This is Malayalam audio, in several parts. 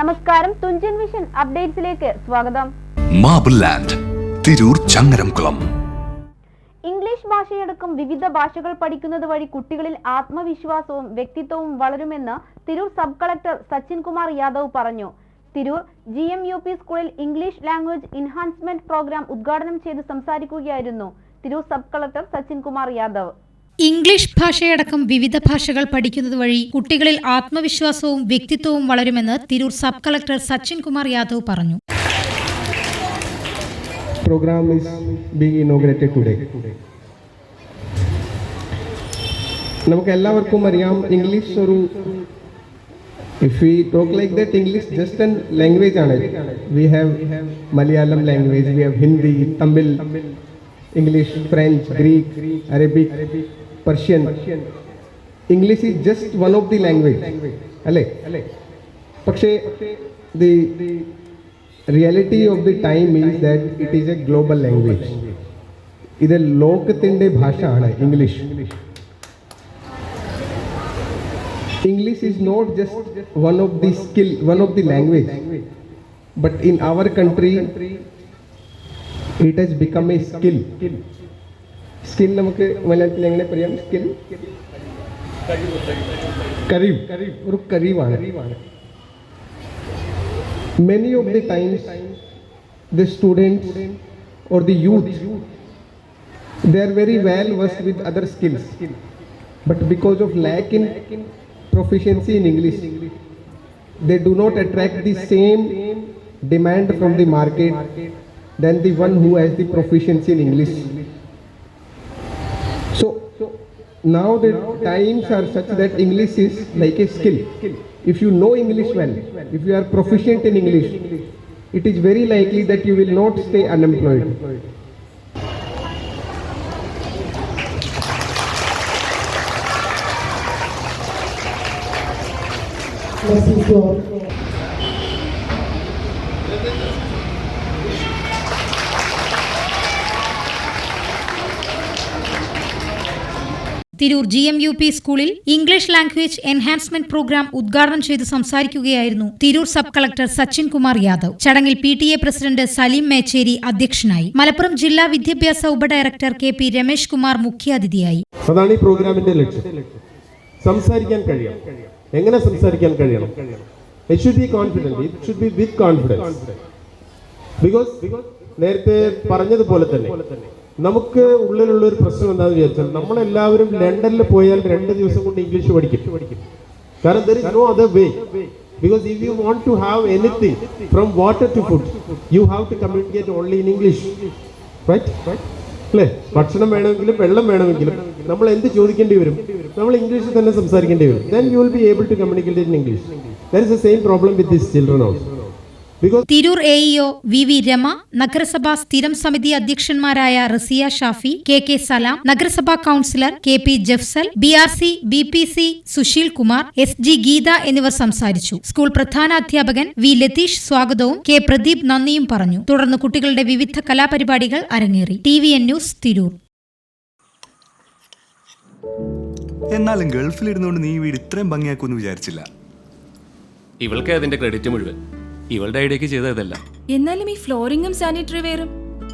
നമസ്കാരം തുഞ്ചൻ വിഷൻ അപ്ഡേറ്റ്സിലേക്ക് സ്വാഗതം. Marble land Tirur Changaramkulam. English ഭാഷയടക്കം വിവിധ ഭാഷകൾ പഠിക്കുന്നത് വഴി കുട്ടികളിൽ ആത്മവിശ്വാസവും വ്യക്തിത്വവും വളരുമെന്ന് തിരൂർ സബ് കളക്ടർ സച്ചിൻ കുമാർ യാദവ് പറഞ്ഞു. Tirur G M U P സ്കൂളിൽ ഇംഗ്ലീഷ് ലാംഗ്വേജ് എൻഹാൻസ്മെന്റ് പ്രോഗ്രാം ഉദ്ഘാടനം ചെയ്ത് സംസാരിക്കുകയായിരുന്നു Tirur sub collector Sachin Kumar Yadav. English ഭാഷയടക്കം വിവിധ ഭാഷകൾ പഠിക്കുന്നത് വഴി കുട്ടികളിൽ ആത്മവിശ്വാസവും വ്യക്തിത്വവും വളരുമെന്ന് തിരൂർ സബ് കളക്ടർ സച്ചിൻ കുമാർ യാദവ് പറഞ്ഞു. പ്രോഗ്രാം ഈസ് ടുഡേ നമുക്ക് എല്ലാവർക്കും അറിയാം ഇംഗ്ലീഷ് ഒരു if we talk like that English just an language ആണ്. We have Malayalam language we have Hindi Tamil English French Greek Arabic Persian English is just one of the language അല്ലേ പക്ഷേ the reality of the time is that it is a global language ഇത് ലോകത്തിന്റെ ഭാഷ ആണ് English English is not just one of the skill one of the language but in our country it has become a skill skill നമുക്ക് മലയാളത്തിൽ എങ്ങനെ പറയാം സ്കിൽ കരീവ് ഒരു കരീവാണ് many of the times the students or the youth they are very well versed with other skills but because of lack in proficiency in english they do not attract the same demand from the market than the one who has the proficiency in english now the times are such that english is like a skill. If you know english well if you are proficient in english it is very likely that you will not stay unemployed Tirur G M U P സ്കൂളിൽ ഇംഗ്ലീഷ് ലാംഗ്വേജ് എൻഹാൻസ്മെന്റ് പ്രോഗ്രാം ഉദ്ഘാടനം ചെയ്ത് സംസാരിക്കുകയായിരുന്നു തിരൂർ സബ് കളക്ടർ സച്ചിൻ കുമാർ യാദവ്. ചടങ്ങിൽ P T A president Saleem Mecheri അധ്യക്ഷനായി. മലപ്പുറം ജില്ലാ വിദ്യാഭ്യാസ ഉപഡയറക്ടർ കെ പി രമേശ് കുമാർ മുഖ്യാതിഥിയായി. അതാണ് ഈ പ്രോഗ്രാമിന്റെ ലക്ഷ്യം. സംസാരിക്കാൻ കഴിയണം. എങ്ങനെ സംസാരിക്കാൻ കഴിയണം? Should be it should be with confidence because നേരത്തെ പറഞ്ഞതുപോലെ തന്നെ നമുക്ക് ഉള്ളിലുള്ള ഒരു പ്രശ്നം എന്താണെന്ന് വിചാരിച്ചാൽ നമ്മളെല്ലാവരും ലണ്ടനിൽ പോയാൽ രണ്ട് ദിവസം കൊണ്ട് ഇംഗ്ലീഷ് പഠിക്കും. കാരണം there is no other way because if you want to have anything from water to food you have to communicate only in English right അല്ലേ? ഭക്ഷണം വേണമെങ്കിലും വെള്ളം വേണമെങ്കിലും നമ്മൾ എന്ത് ചോദിക്കേണ്ടി വരും? നമ്മൾ ഇംഗ്ലീഷിൽ തന്നെ സംസാരിക്കേണ്ടി വരും. Then you will be able to communicate in English there is the same problem with this children also Tirur A E O V V Rama നഗരസഭാ സ്ഥിരം സമിതി അധ്യക്ഷന്മാരായ റസിയ ഷാഫി കെ കെ സലാം നഗരസഭാ councillor K P Jafsal B R C B P C Susheel Kumar S G Geetha എന്നിവർ സംസാരിച്ചു. സ്കൂൾ പ്രധാന അധ്യാപകൻ വി ലതീഷ് സ്വാഗതവും കെ പ്രദീപ് നന്ദിയും പറഞ്ഞു. തുടർന്ന് കുട്ടികളുടെ വിവിധ കലാപരിപാടികൾ അരങ്ങേറി. T V N news Tirur. എന്നാലും ഗൾഫിലിരുന്നുകൊണ്ട് നീ വീട് ഇത്രയും ഭംഗിയാക്കുമെന്ന് വിചാരിച്ചില്ല. ഇവൾക്ക് അതിന്റെ ക്രെഡിറ്റ് മുഴുവൻ. ഇവളുടെ ഐഡിയക്ക് ചെയ്തതല്ല എന്നാലും ഈ ഫ്ലോറിങ്ങും സാനിറ്ററി വെയറും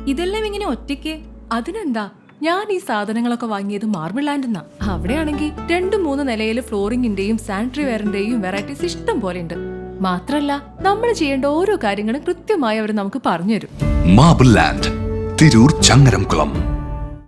ഇതെല്ലാം ഇങ്ങനെ ഒറ്റയ്ക്ക്? അതിനെന്താ? ഞാൻ ഈ സാധനങ്ങളൊക്കെ വാങ്ങിയത് മാർബിൾ ലാൻഡ് എന്നാ അവിടെയാണെങ്കിൽ രണ്ടു മൂന്ന് നിലയിൽ ഫ്ലോറിംഗിന്റെയും സാനിറ്ററി വെയറിന്റെയും വെറൈറ്റീസ് ഇഷ്ടം പോലെ ഉണ്ട്. മാത്രല്ല നമ്മൾ ചെയ്യേണ്ട ഓരോ കാര്യങ്ങളും കൃത്യമായി അവർ നമുക്ക് പറഞ്ഞുതരും. Marble land Tirur Changaramkulam.